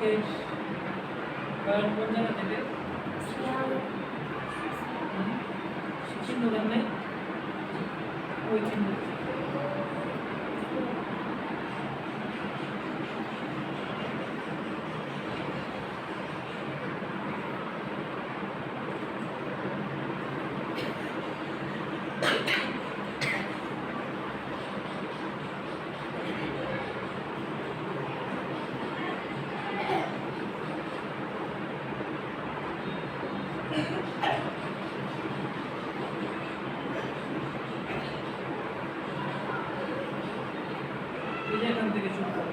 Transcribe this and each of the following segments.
আচ্ছা, আজকে বয়ান কোন জায়গা থেকে হুম? চিহ্ন দেন নাই ওই চিহ্ন এই যে এখান থেকে শুরু করো।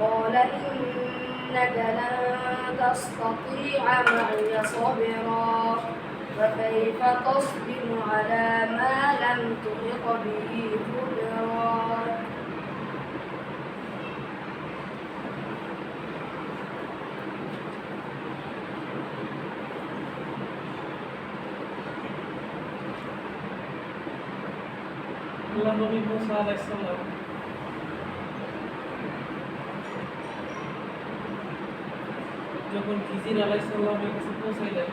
قال إنك لن تستطيع معي صبرا فكيف تصبر على ما لم تحط به؟ خبرا আল্লাহ নবী মুসা আলাইহিস সালাম যখন খিজির আলাইহিস সালামের কাছে পৌঁছাইলেন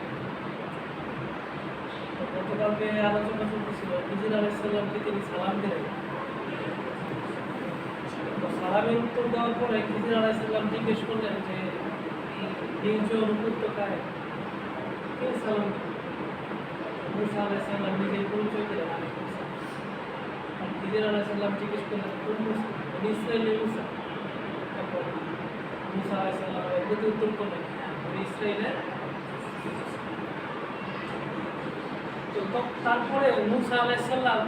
গতকালকে আলোচনা চলতেছিল খিজির আলাইহিস সালামকে তিনি সালাম দিলেন সালামের উত্তর দেওয়ার পরে খিজির আলাইহিস সালাম জিজ্ঞেস করলেন যে নির্জন উপত্যকায় কে সালাম মুসা আলাইহিস সালাম নিজের পরিচয় দিলেন হিজির আলাহ সাল্লাম জিজ্ঞেস করলেন, কোন ইসরায়েলি মুসা। তখন মুসা আলাহ সাল্লাম প্রতি উত্তর করলেন ইসরায়েলের তো তারপরে মুসা আলাহ সাল্লাম,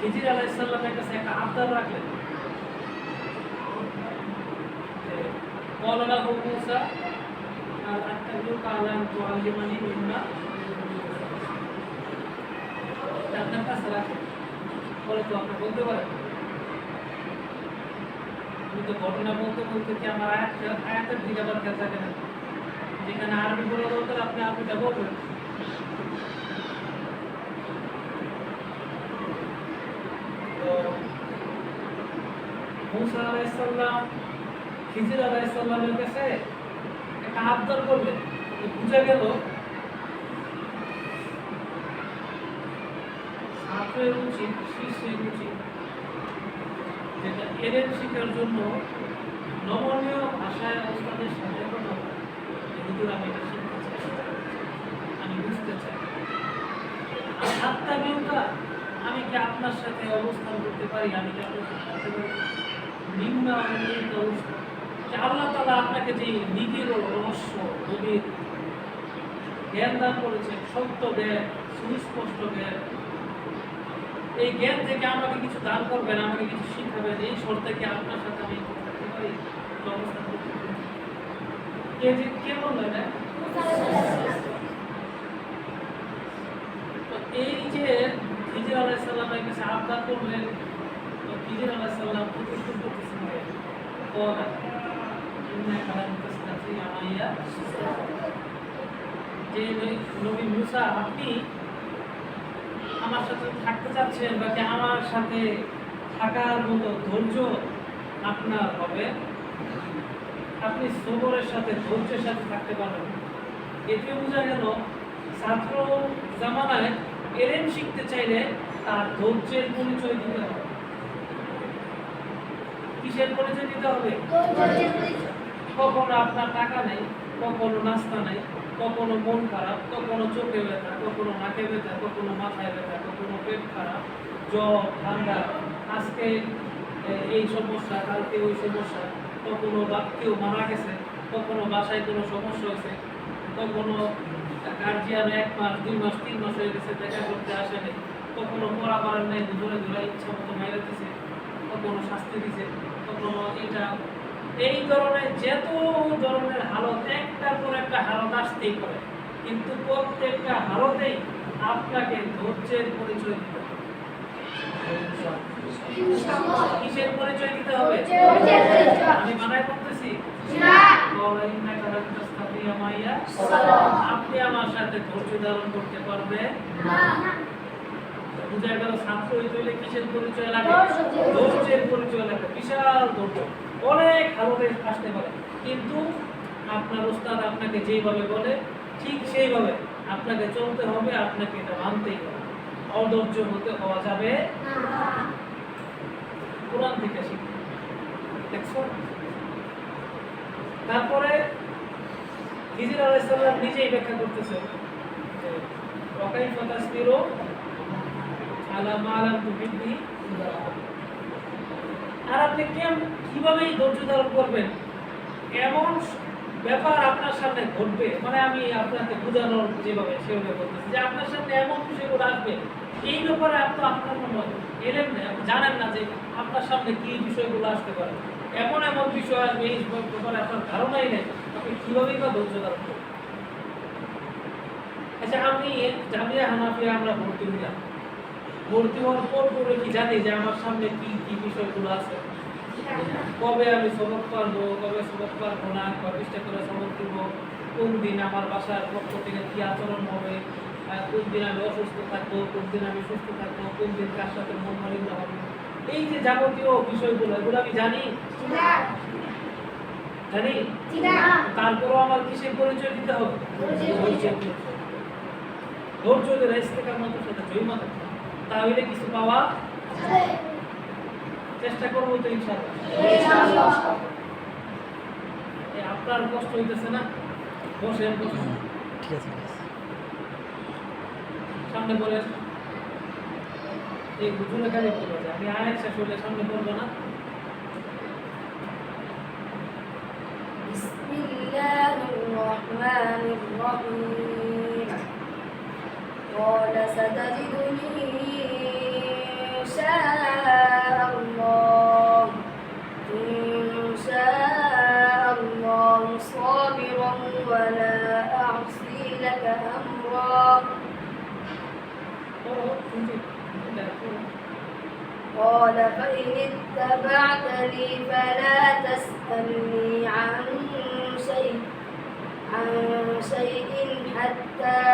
হিজির আলাহ সাল্লামের কাছে একটা আবদার রাখলেন। মৌলানা হোক মুসা, আর আত্মাগুলো কালাম তো আলিমানি মিম্মা আপনার কাছে রাখলেন পরে তো আপনি বলতে পারেন। আমি তো ঘটনা বলতে বলতে কি আমার আয়াত আয়াতের দিকে আবার খেয়াল থাকে না? যেখানে আরবি বলা দরকার আপনি আরবিটা বলবেন মুসা আলাইসাল্লাম খিজির আলাইসাল্লামের কাছে একটা আবদার করলেন বুঝা গেল ছাত্রের উচিত শিষ্যের উচিত যেটা এদের শিখার জন্য নমনীয় ভাষায় ওস্তাদের সাথে কথা। হুজুর আমি এটা শিখতে চাই আমি বুঝতে চাই আর সাতটা আমি কি আপনার সাথে অবস্থান করতে পারি আমি কি আপনার সাথে থাকতে পারি নিম্ন অবস্থা যে আল্লাহ তালা আপনাকে যে নিবিড় রহস্য, গভীর জ্ঞান দান করেছেন, সত্য জ্ঞান, সুস্পষ্ট জ্ঞান এই জ্ঞান থেকে আমাকে কিছু দান করবেন আমাকে কিছু শিখাবেন এই শর্তে আপনার সাথে আমি যে কে? এই যে খিজির আলাইসাল্লামের কাছে আবদার করলেন খিজির আলাইসাল্লাম প্রতিষ্ঠিত করতেছেন যে, "কলা ইন্নাকা লান তাস্তাতিআ মাইয়া যে নবী- নবী মুসা আপনি আমার সাথে থাকতে চাচ্ছেন বা কি আমার সাথে থাকার মতো ধৈর্য আপনার হবে? আপনি সবরের সাথে ধৈর্যের সাথে থাকতে পারবেন। এতে বোঝা গেল ছাত্র জামানায় এলেম শিখতে চাইলে তার ধৈর্যের পরিচয় দিতে হবে। কিসের পরিচয় দিতে হবে? কখনো আপনার টাকা নেই কখনো নাস্তা নেই কখনো মন খারাপ, কখনো চোখে ব্যথা, কখনো নাকে ব্যথা, কখনো মাথায় ব্যথা, কখনো পেট খারাপ, জ্বর, ঠান্ডা। আজকে এই সমস্যা, কালকে ওই সমস্যা। কখনো বা কেউ মারা গেছে, কখনো বাসায় কোনো সমস্যা হয়েছে, কখনো গার্জিয়ান এক মাস, দুই মাস, তিন মাস হয়ে গেছে, দেখা করতে আসেনি। কখনো পড়া নাই ধরে ধরে ইচ্ছা মতো মেরে দিছে, কখনো শাস্তি দিছে, কখনো এটা এই ধরনের যত ধরনের হালত একটার পর একটা হালত আসতেই পারে। কিন্তু প্রত্যেকটা হালতেই আপনাকে ধৈর্যের পরিচয় দিতে হবে। কিসের পরিচয় দিতে হবে? আমি মানায় করতেছি? আপনি আমার সাথে ধৈর্য ধারণ করতে পারবে বুঝা গেল ছাত্র হইতে হইলে কিসের পরিচয় লাগে? ধৈর্যের। ধৈর্যের পরিচয় লাগে বিশাল ধৈর্য। অনেক হালতে আসতে পারে। কিন্তু আপনার ওস্তাদ আপনাকে যেইভাবে বলে, ঠিক সেইভাবে আপনাকে চলতে হবে, আপনাকে এটা মানতেই হবে। অধৈর্য হতে হওয়া যাবে কোরআন থেকে শিখতে দেখছ? তারপরে হিজির আলাইসাল্লাম নিজেই ব্যাখ্যা করতেছে ওয়াকাই ফাতাসবিরু আলা মা লাম তুহিব্বি আর আপনি কেম, কীভাবে ধৈর্য ধারণ করবেন? এমন ব্যাপার আপনার সামনে ঘটবে। মানে আমি আপনাকে বোঝানোর যেভাবে, সেভাবে বলতেছি যে আপনার সামনে এমন বিষয়গুলো আসবে। এই ব্যাপারে আপনি আপনার কোনো এলেন না আপনি জানেন না যে আপনার সামনে কি বিষয়গুলো আসতে পারে। এমন এমন বিষয় আসবে, এই ব্যাপারে আপনার ধারণাই নেই। আপনি কিভাবেই বা ধৈর্য ধারণ করবেন? আচ্ছা আমি জামিয়া হানাফিয়া আমরা ভর্তি হইলাম। ভর্তি হওয়ার পর পরে কি জানি যে আমার সামনে কি কি বিষয়গুলো আছে। কবে আমি সবক পারব কবে সবক পারব না কবে করে সবক দিব কোন দিন আমার বাসার পক্ষ থেকে কি আচরণ হবে কোন দিন আমি অসুস্থ থাকব কোন দিন আমি সুস্থ থাকব কোন দিন কার সাথে মন মালিন্য হবে। এই যে যাবতীয় বিষয়গুলো এগুলো আমি জানি? জানি? তারপরও আমার কিসের পরিচয় দিতে হবে। ধৈর্য ধরে। ইস্তেকার মতো সাথে জয়মা থাকতে হবে। তাহলে কিছু পাওয়া চেষ্টা করবো তো ইনশাআল্লাহ এই আপনার কষ্ট হইতেছে না বসেন বসেন ঠিক আছে ঠিক আছে সামনে বলে এই বুঝুনে কাজে বলবো যে আমি আয়াত শেষ হলে সামনে বলবো না بسم الله الرحمن الرحيم قال ستجدني إن شاء الله إن شاء الله صابرا ولا أعصي لك أمرا قال فإن اتبعتني فلا تسألني عن شيء عن شيء حتى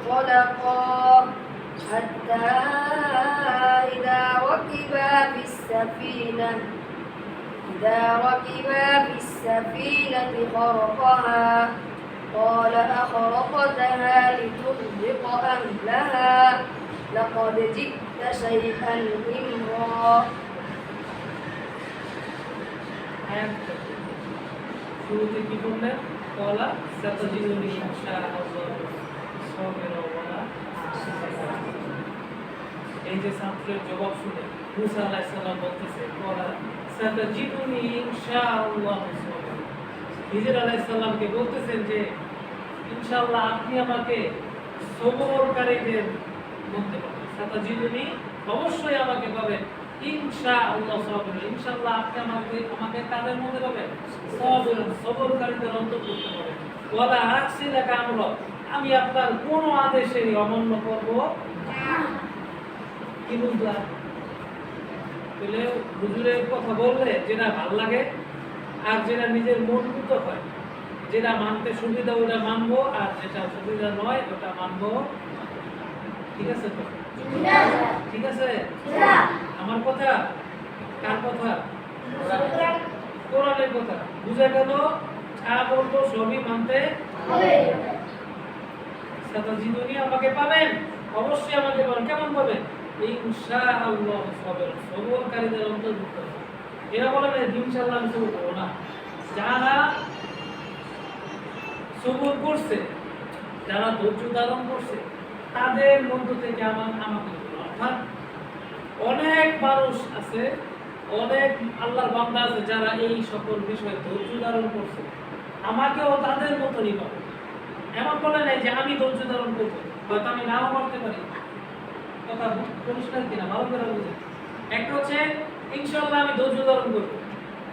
فانطلقا حتى إذا ركبا في السفينة إذا ركبا في السفينة خرقها قال أخرقتها لتغرق أهلها لقد جئت شيئا إمرا আয়াত শুরুতে কি বললেন কলা সাতাজিদুনি ইনশাআল্লাহ সাবিরা ওয়ালা এই যে ছাত্রের জবাব শুনে মুসা আলাইহিস সালাম বলতেছে কলা সাতাজিদুনি ইনশাআল্লাহ হিজর আলাইহিস সালামকে বলতেছেন যে ইনশাআল্লাহ আপনি আমাকে সবরকারীদের মধ্যে পাবেন সাতাজিদুনি অবশ্যই আমাকে পাবেন ইনশাআল্লাহ আমাকে আমাকে তাদের মধ্যে কামর। আমি আপনার কোন আদেশেরই অমান্য করব কি বুঝলাম হুজুরের কথা বললে যেটা ভালো লাগে আর যেটা নিজের মতো হয়। যেটা মানতে সুবিধা ওটা মানবো আর যেটা সুবিধা নয় ওটা মানবো। ঠিক আছে ঠিক আছে? আমার কথা? কার কথা? কোরআনের কথা। বুঝা গেল যা বলব সবই মানতে সাদা জীবনী আমাকে পাবেন। অবশ্যই আমাকে পাবেন। কেমন পাবেন? ইনশাআল্লাহ সবর সবরকারীদের অন্তর্ভুক্ত। এরা বলে না, ইনশাআল্লাহ আমি সবর করব না। যারা সবর করছে, যারা ধৈর্য ধারণ করছে তাদের মধ্য থেকে আমার আমাকে অর্থাৎ অনেক মানুষ আছে, অনেক আল্লাহর বান্দা আছে যারা এই সকল বিষয়ে ধৈর্য ধারণ করছে। আমাকেও তাদের মতনই পাবে এমন বলে নাই যে আমি ধৈর্য ধারণ করব, হয়তো আমি নাও করতে পারি। কথা পরিষ্কার কিনা, ভালো করে বুঝে। একটা হচ্ছে ইনশাল্লাহ আমি ধৈর্য ধারণ করব।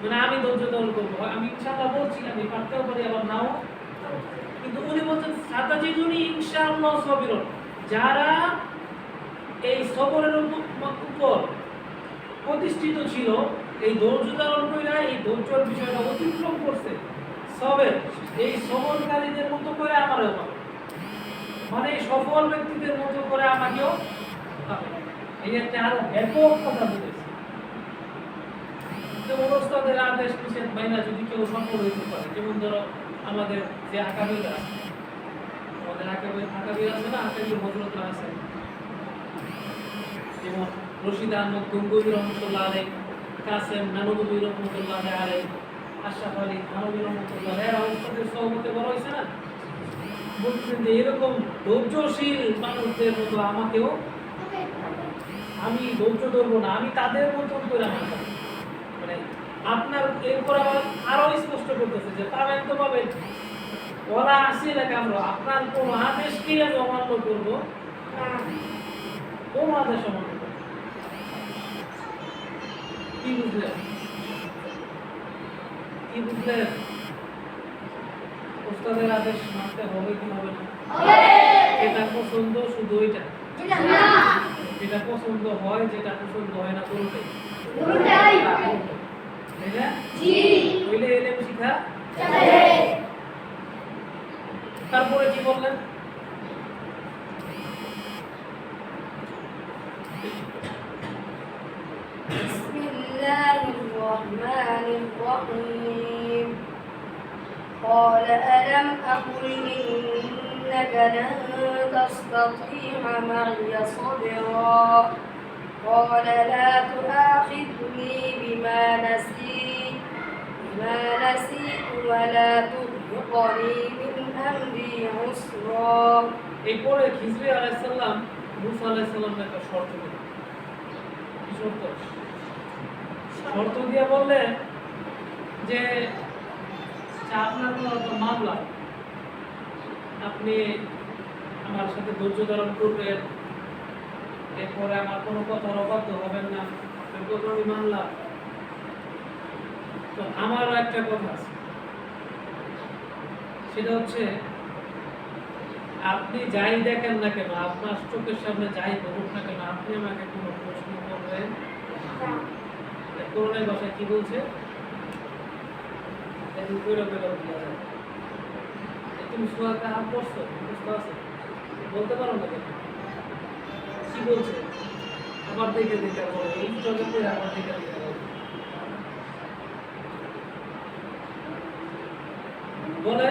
মানে আমি ধৈর্য ধারণ করব। আমি ইনশাল্লাহ বলছি, আমি পারতেও পারি, আবার নাও। কিন্তু উনি বলছেন সাতাজি উনি ইনশাআল্লাহ সবিরন যারা এই সবরের উপ- উপর প্রতিষ্ঠিত ছিল, এই ধৈর্য ধারণ করে এই ধৈর্যের বিষয়টা অতিক্রম করছে সবের এই সবরকারীদের মতো করে আমারও পাবে মানে সফল ব্যক্তিদের মতো করে আমাকেও এই একটা আরও ব্যাপক কথা বলেছে। যেমন আদেশ নিষেধ মাইনা যদি কেউ সফল হইতে পারে, যেমন ধরো আমাদের যে আকাবিরা আছে আমাদের আছে না আছে। যেমন রশিদ আহমদ রহমতুল্লাহ কাসেম রহমতুল্লাহ আশরাফ আলী রহমতুল্লাহ এরা সহমতে বড় হয়েছে না। বলছেন যে এরকম ধৈর্যশীল মানুষদের মতো আমাকেও আমি ধৈর্য ধরবো না, আমি তাদের মতন করে মানে আপনার, এরপর আবার আরও স্পষ্ট করতেছে যে পাবেন তো পাবেন। ওরা আসি না কেন? আপনার কোন আদেশ কি আমি অমান্য করব আদেশ অমান্য করব কি বুঝলেন কি বুঝলেন ওস্তাদের আদেশ মানতে হবে কি হবে না? এটা পছন্দ শুধু ওইটা। যেটা পছন্দ হয় যেটা পছন্দ হয় না কোনটাই তাই না? হইলে এলেম শিখা? তারপরে কি বললেন بسم الله الرحمن الرحيم قال ألم أقل إنك لن تستطيع معي صبرا قال لا تؤاخذني بما نسيت بما نسيت ولا ترهقني من أمري عسرا এরপরে খিজরি আলাইসাল্লাম মুসা একটা শর্ত দিলেন কি শর্ত? শর্ত দিয়ে যে আপনার কোনো একটা মামলা, আপনি আমার সাথে ধৈর্য ধারণ করবেন, এরপরে আমার কোনো কথার অবাধ্য হবেন না কথা আমি মানলাম। তো আমারও একটা কথা আছে। সেটা হচ্ছে, আপনি যাই দেখেন না কেন, আপনার চোখের সামনে যাই বলুক না কেন, আপনি আমাকে কোনো প্রশ্ন করবেন? করোনায় ভাষায় কি বলছে? তুমি সুরাতে হাত পড়ছো? মুখস্থ আছে বলতে পারো না কেন? কি বলছে? আবার দেখে দেখে বলো। এই পড়ে আবার দেখে দেখে বলো।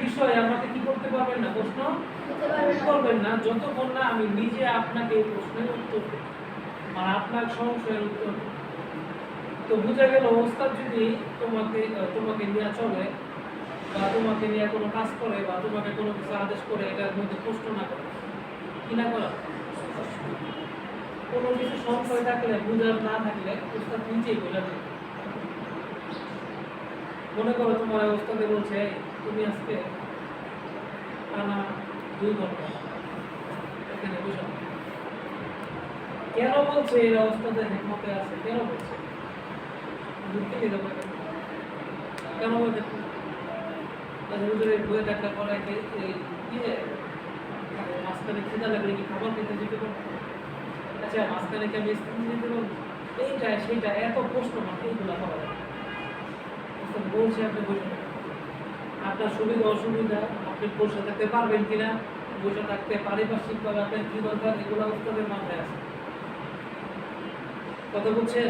বিষয়ে আমাকে কি করতে পারবেন না প্রশ্ন? করবেন না। যতক্ষণ না আমি নিজে আপনাকে এই প্রশ্নের উত্তর। মানে আপনার সংশয়ের উত্তর তো বুঝা গেল ওস্তাদ যদি তোমাকে তোমাকে নিয়ে চলে বা তোমাকে নিয়ে কোনো কাজ করে বা তোমাকে কোনো কিছু আদেশ করে এটার মধ্যে প্রশ্ন না করে কি না করা? কোনো কিছু সংশয় থাকলে বুঝার না থাকলে ওস্তাদ নিজেই বলে দেবে। মনে করো তোমার ওস্তাদে বলছে "এই, তুমি আজকে টানা দুই ঘণ্টা এখানে বসে। কেন বলছে এরা অবস্থাতে হেকমতে আছে? কেন বলছে? বুঝতে দিতে পারে কেন বলছে? বইয়ে দেখা পরে কি- এই কি যে মাঝখানে খিদা লাগলে কি খাবার খেতে যেতে পারব? আচ্ছা মাঝখানে কি আমি স্ত্রী দিতে পারব? এইটা, সেইটা, এত প্রশ্ন এইগুলো হওয়া বলছে আপনি বসে। আপনার সুবিধা অসুবিধা আপনি বসে থাকতে পারবেন কিনা বসে থাকতে পারিপার্শ্বিকভাবে আপনার কি দরকার এগুলো ওস্তাদের মাথায় আছে। কথা বলছেন?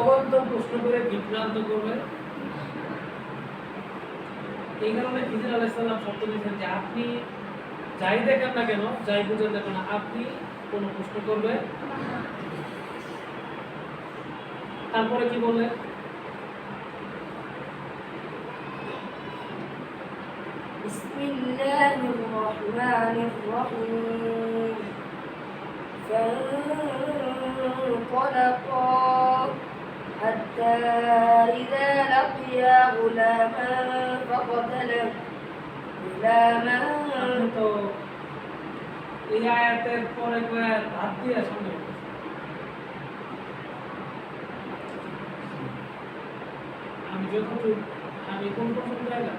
অবান্ত প্রশ্ন করে বিভ্রান্ত করবে। এই কারণে খিজির আলাইসাল্লাম শর্ত দিয়েছেন যে আপনি যাই দেখেন না কেন যাই বুঝেন না কেন আপনি কোনো প্রশ্ন করবে। তারপরে কি বললেন? بسم الله الرحمن الرحيم فانطلقا حتى إذا لقيا غلاما فقتله غلاما আপনি তো এই আয়াতের পরে কয়েক হাত দিয়ে সামনে বলতেছেন। আমি যতটুকু আমি কোন পর্যন্ত গেলাম